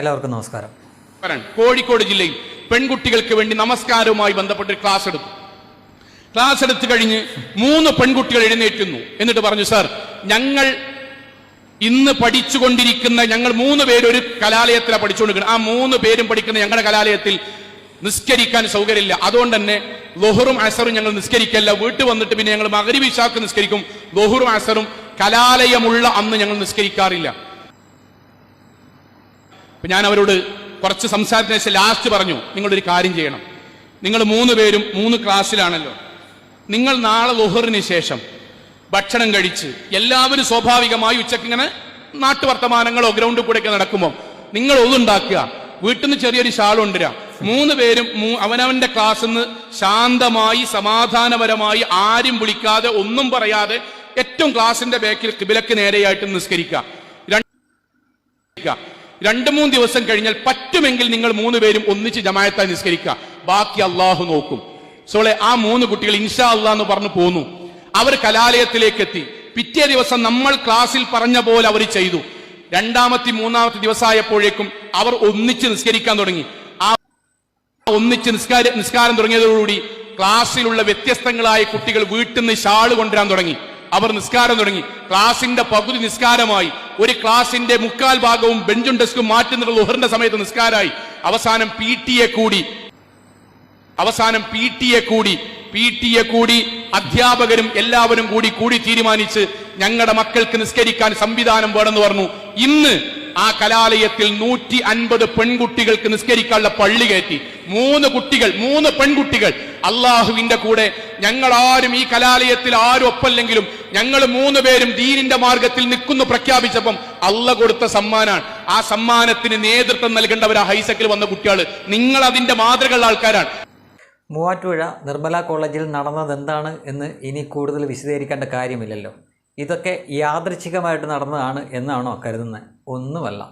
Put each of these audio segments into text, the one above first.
എല്ലാവർക്കും നമസ്കാരം. കോഴിക്കോട് ജില്ലയിൽ പെൺകുട്ടികൾക്ക് വേണ്ടി നമസ്കാരവുമായി ബന്ധപ്പെട്ട് ക്ലാസ് എടുത്തു. ക്ലാസ് എടുത്തു കഴിഞ്ഞ് മൂന്ന് പെൺകുട്ടികൾ എഴുന്നേറ്റുന്നു എന്നിട്ട് പറഞ്ഞു സാർ ഞങ്ങൾ ഇന്ന് പഠിച്ചുകൊണ്ടിരിക്കുന്ന ഞങ്ങൾ മൂന്ന് പേര് ഒരു കലാലയത്തിലാണ് പഠിച്ചുകൊണ്ടിരിക്കുന്നത്. ആ മൂന്ന് പേരും പഠിക്കുന്ന ഞങ്ങളുടെ കലാലയത്തിൽ നിസ്കരിക്കാൻ സൗകര്യമില്ല. അതുകൊണ്ട് തന്നെ ലൊഹറും അസറും ഞങ്ങൾ നിസ്കരിക്കല്ല. വീട്ടിൽ വന്നിട്ട് പിന്നെ ഞങ്ങൾ മകരി വിശാക്ക് നിസ്കരിക്കും. ലൊഹറും അസറും കലാലയമുള്ള അന്ന് ഞങ്ങൾ നിസ്കരിക്കാറില്ല. അപ്പൊ ഞാൻ അവരോട് കുറച്ച് സംസാരത്തിന് ശേഷം ലാസ്റ്റ് പറഞ്ഞു നിങ്ങളൊരു കാര്യം ചെയ്യണം. നിങ്ങൾ മൂന്ന് പേരും മൂന്ന് ക്ലാസ്സിലാണല്ലോ. നിങ്ങൾ നാളെ ലുഹറിന് ശേഷം ഭക്ഷണം കഴിച്ച് എല്ലാവരും സ്വാഭാവികമായി ഉച്ചയ്ക്ക് ഇങ്ങനെ നാട്ടുവർത്തമാനങ്ങളോ ഗ്രൗണ്ടിൽ കൂടെയൊക്കെ നടക്കുമ്പോൾ നിങ്ങൾ ഒതുണ്ടാക്കുക. വീട്ടിൽ നിന്ന് ചെറിയൊരു ഷാൾ കൊണ്ടുവരാം. മൂന്ന് പേരും അവനവന്റെ ക്ലാസ്സിൽ നിന്ന് ശാന്തമായി സമാധാനപരമായി ആരും വിളിക്കാതെ ഒന്നും പറയാതെ ഏറ്റവും ക്ലാസിന്റെ ബാക്കിൽ കിബിലക്ക് നേരെയായിട്ട് നിസ്കരിക്കുക. രണ്ട് മൂന്ന് ദിവസം കഴിഞ്ഞാൽ പറ്റുമെങ്കിൽ നിങ്ങൾ മൂന്ന് പേരും ഒന്നിച്ച് ജമായത്തായി നിസ്കരിക്കുക. ബാക്കി അള്ളാഹു നോക്കും. സോളെ ആ മൂന്ന് കുട്ടികൾ ഇൻഷാ അള്ളാഹ് എന്ന് പറഞ്ഞു പോന്നു. അവർ കലാലയത്തിലേക്ക് എത്തി പിറ്റേ ദിവസം നമ്മൾ ക്ലാസ്സിൽ പറഞ്ഞ പോലെ അവർ ചെയ്തു. രണ്ടാമത്തെ മൂന്നാമത്തെ ദിവസമായപ്പോഴേക്കും അവർ ഒന്നിച്ച് നിസ്കരിക്കാൻ തുടങ്ങി. ആ ഒന്നിച്ച് നിസ്കാര നിസ്കാരം തുടങ്ങിയതോടുകൂടി ക്ലാസ്സിലുള്ള വ്യത്യസ്തങ്ങളായ കുട്ടികൾ വീട്ടിൽ നിന്ന് ഷാൾ കൊണ്ടുവരാൻ തുടങ്ങി. അവർ നിസ്കാരം തുടങ്ങി. ക്ലാസിന്റെ പകുതി നിസ്കാരമായി. ഒരു ക്ലാസിന്റെ മുക്കാൽ ഭാഗവും ബെഞ്ചും ഡെസ്കും മാറ്റുന്ന ലുഹറിന്റെ സമയത്ത് നിസ്കാരമായി. അവസാനം പി ടിയെ കൂടി. അവസാനം പി ടിയെ കൂടി. പി ടിയെ കൂടി. അധ്യാപകരും എല്ലാവരും കൂടി കൂടി തീരുമാനിച്ച് ഞങ്ങളുടെ മക്കൾക്ക് നിസ്കരിക്കാൻ സംവിധാനം വേണമെന്ന് പറഞ്ഞു. ഇന്ന് ആ കലാലയത്തിൽ നൂറ്റി അൻപത് പെൺകുട്ടികൾക്ക് നിസ്കരിക്കാനുള്ള പള്ളി കയറ്റി. മൂന്ന് കുട്ടികൾ മൂന്ന് പെൺകുട്ടികൾ. അള്ളാഹുവിന്റെ കൂടെ ഞങ്ങൾ ആരും ഈ കലാലയത്തിൽ ആരും ഒപ്പല്ലെങ്കിലും ഞങ്ങൾ മൂന്ന് പേരും ദീനിന്റെ മാർഗത്തിൽ നിൽക്കുന്നു പ്രഖ്യാപിച്ചപ്പം അള്ള കൊടുത്ത സമ്മാനാണ്. ആ സമ്മാനത്തിന് നേതൃത്വം നൽകേണ്ടവർ ആ ഹൈസക്കിൽ വന്ന കുട്ടികൾ നിങ്ങൾ അതിന്റെ മാതൃകയുള്ള ആൾക്കാരാണ്. മൂവാറ്റുപുഴ നിർമ്മല കോളേജിൽ നടന്നത് എന്താണ് എന്ന് ഇനി കൂടുതൽ വിശദീകരിക്കേണ്ട കാര്യമില്ലല്ലോ. ഇതൊക്കെ യാദൃച്ഛികമായിട്ട് നടന്നതാണ് എന്നാണോ കരുതുന്നത്? ഒന്നുമല്ല.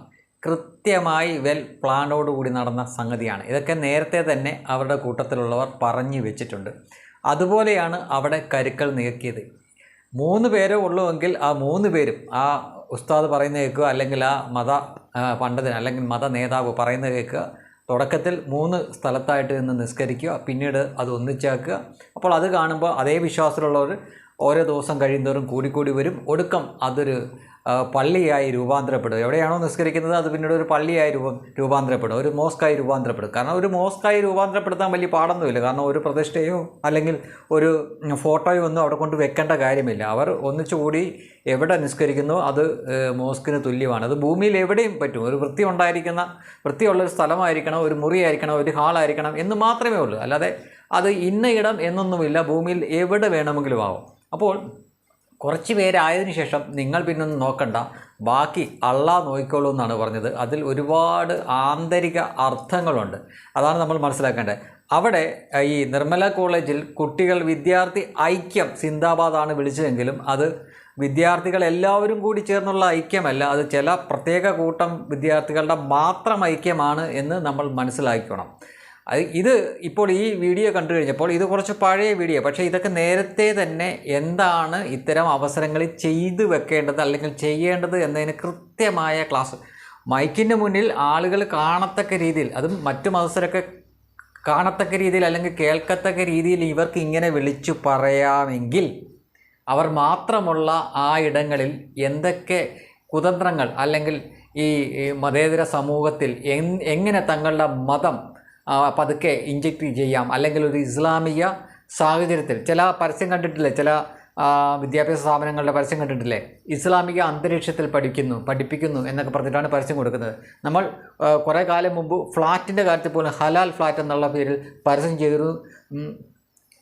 കൃത്യമായി വെൽ പ്ലാനോടുകൂടി നടന്ന സംഗതിയാണ്. ഇതൊക്കെ നേരത്തെ തന്നെ അവരുടെ കൂട്ടത്തിലുള്ളവർ പറഞ്ഞു വെച്ചിട്ടുണ്ട്. അതുപോലെയാണ് അവിടെ കരുക്കൾ നീക്കിയത് മൂന്ന് പേരേ ഉള്ളുവെങ്കിൽ ആ മൂന്ന് പേരും ആ ഉസ്താദ് പറയുന്ന കേൾക്കുക അല്ലെങ്കിൽ ആ മത പണ്ഡിതൻ അല്ലെങ്കിൽ മത നേതാവ് പറയുന്ന കേൾക്കുക തുടക്കത്തിൽ മൂന്ന് സ്ഥലത്തായിട്ട് നിന്ന് നിസ്കരിക്കുക പിന്നീട് അത് ഒന്നിച്ചാക്കുക അപ്പോൾ അത് കാണുമ്പോൾ അതേ വിശ്വാസത്തിലുള്ളവർ ഓരോ ദിവസം കഴിയുന്നവരും കൂടിക്കൂടി വരും. ഒടുക്കം അതൊരു പള്ളിയായി രൂപാന്തരപ്പെടും എവിടെയാണോ നിസ്കരിക്കുന്നത് അത് പിന്നീട് ഒരു പള്ളിയായി രൂപം രൂപാന്തരപ്പെടും ഒരു മോസ്കായി രൂപാന്തരപ്പെടും കാരണം ഒരു മോസ്കായി രൂപാന്തരപ്പെടുത്താൻ വലിയ പാടൊന്നുമില്ല. കാരണം ഒരു പ്രതിഷ്ഠയോ അല്ലെങ്കിൽ ഒരു ഫോട്ടോയോ ഒന്നും അവിടെ കൊണ്ട് വെക്കേണ്ട കാര്യമില്ല. അവർ ഒന്നിച്ചുകൂടി എവിടെ നിസ്കരിക്കുന്നു അത് മോസ്കിന് തുല്യമാണ്. അത് ഭൂമിയിൽ എവിടെയും പറ്റും. ഒരു വൃത്തി ഉണ്ടായിരിക്കുന്ന വൃത്തിയുള്ള ഒരു സ്ഥലമായിരിക്കണം ഒരു മുറിയായിരിക്കണം ഒരു ഹാളായിരിക്കണം എന്ന് മാത്രമേ ഉള്ളൂ. അല്ലാതെ അത് ഇന്ന ഇടം എന്നൊന്നുമില്ല. ഭൂമിയിൽ എവിടെ വേണമെങ്കിലും ആവും. അപ്പോൾ കുറച്ച് പേരായതിനു ശേഷം നിങ്ങൾ പിന്നൊന്നും നോക്കണ്ട. ബാക്കി അള്ളാ നോക്കിക്കോളൂ എന്നാണ് പറഞ്ഞത്. അതിൽ ഒരുപാട് ആന്തരിക അർത്ഥങ്ങളുണ്ട്. അതാണ് നമ്മൾ മനസ്സിലാക്കേണ്ടത്. അവിടെ ഈ നിർമ്മല കോളേജിൽ കുട്ടികൾ വിദ്യാർത്ഥി ഐക്യം സിന്ദാബാദാണ് വിളിച്ചതെങ്കിലും അത് വിദ്യാർത്ഥികൾ എല്ലാവരും കൂടി ചേർന്നുള്ള ഐക്യമല്ല. അത് ചില പ്രത്യേക കൂട്ടം വിദ്യാർത്ഥികളുടെ മാത്രം ഐക്യമാണ് എന്ന് നമ്മൾ മനസ്സിലാക്കണം. അത് ഇത് ഇപ്പോൾ ഈ വീഡിയോ കണ്ടു കഴിഞ്ഞപ്പോൾ ഇത് കുറച്ച് പഴയ വീഡിയോ. പക്ഷേ ഇതൊക്കെ നേരത്തെ തന്നെ എന്താണ് ഇത്തരം അവസരങ്ങളിൽ ചെയ്തു വെക്കേണ്ടത് അല്ലെങ്കിൽ ചെയ്യേണ്ടത് എന്നതിന് കൃത്യമായ ക്ലാസ്. മൈക്കിന്റെ മുന്നിൽ ആളുകൾ കാണത്തക്ക രീതിയിൽ അതും മറ്റു മത്സരമൊക്കെ കാണത്തക്ക രീതിയിൽ അല്ലെങ്കിൽ കേൾക്കത്തക്ക രീതിയിൽ ഇവർക്ക് ഇങ്ങനെ വിളിച്ചു പറയാമെങ്കിൽ അവർ മാത്രമുള്ള ആ ഇടങ്ങളിൽ എന്തൊക്കെ കുതന്ത്രങ്ങൾ അല്ലെങ്കിൽ ഈ മതേതര സമൂഹത്തിൽ എങ്ങനെ തങ്ങളുടെ മതം പതുക്കെ ഇഞ്ചക്ട് ചെയ്യാം. അല്ലെങ്കിൽ ഒരു ഇസ്ലാമിക സാഹചര്യത്തിൽ ചില പരസ്യം കണ്ടിട്ടില്ലേ? ചില വിദ്യാഭ്യാസ സ്ഥാപനങ്ങളുടെ പരസ്യം കണ്ടിട്ടില്ലേ? ഇസ്ലാമിക അന്തരീക്ഷത്തിൽ പഠിക്കുന്നു പഠിപ്പിക്കുന്നു എന്നൊക്കെ പറഞ്ഞിട്ടാണ് പരസ്യം കൊടുക്കുന്നത്. നമ്മൾ കുറേ കാലം മുമ്പ് ഫ്ലാറ്റിന്റെ കാര്യത്തിൽ പോലും ഹലാൽ ഫ്ലാറ്റ് എന്നുള്ള പേരിൽ പരസ്യം ചെയ്തിരുന്നു.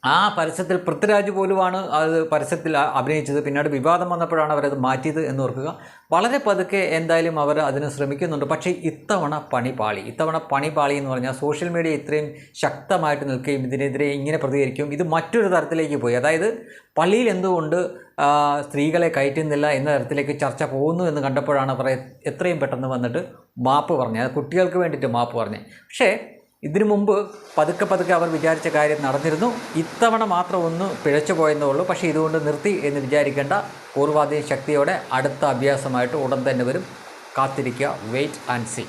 ആ പരസ്യത്തിൽ പൃഥ്വിരാജ് പോലുമാണ് അത് പരസ്യത്തിൽ അഭിനയിച്ചത്. പിന്നീട് വിവാദം വന്നപ്പോഴാണ് അവരത് മാറ്റിയത് എന്ന് ഓർക്കുക വളരെ പതുക്കെ എന്തായാലും അവർ അതിന് ശ്രമിക്കുന്നുണ്ട്. പക്ഷേ ഇത്തവണ പണി പാളി. ഇത്തവണ പണി പാളി എന്ന് പറഞ്ഞാൽ സോഷ്യൽ മീഡിയ ഇത്രയും ശക്തമായിട്ട് നിൽക്കുകയും ഇതിനെതിരെ ഇങ്ങനെ പ്രതികരിക്കും ഇത് മറ്റൊരു തരത്തിലേക്ക് പോയി. അതായത് പള്ളിയിൽ എന്തുകൊണ്ട് സ്ത്രീകളെ കയറ്റുന്നില്ല എന്ന തരത്തിലേക്ക് ചർച്ച പോകുന്നു എന്ന് കണ്ടപ്പോഴാണ് അവർ എത്രയും പെട്ടെന്ന് വന്നിട്ട് മാപ്പ് പറഞ്ഞത്. കുട്ടികൾക്ക് വേണ്ടിയിട്ട് മാപ്പ് പറഞ്ഞത്. പക്ഷേ ഇതിനു മുമ്പ് പതുക്കെ പതുക്കെ അവർ വിചാരിച്ച കാര്യം നടന്നിരുന്നു. ഇത്തവണ മാത്രം ഒന്ന് പിഴച്ചു പോയെന്നേ ഉള്ളൂ. പക്ഷേ ഇതുകൊണ്ട് നിർത്തി എന്ന് വിചാരിക്കേണ്ട പൂർവാധീന ശക്തിയോടെ അടുത്ത അഭ്യാസമായിട്ട് ഉടൻ തന്നെ വരും. കാത്തിരിക്കുക. Wait and see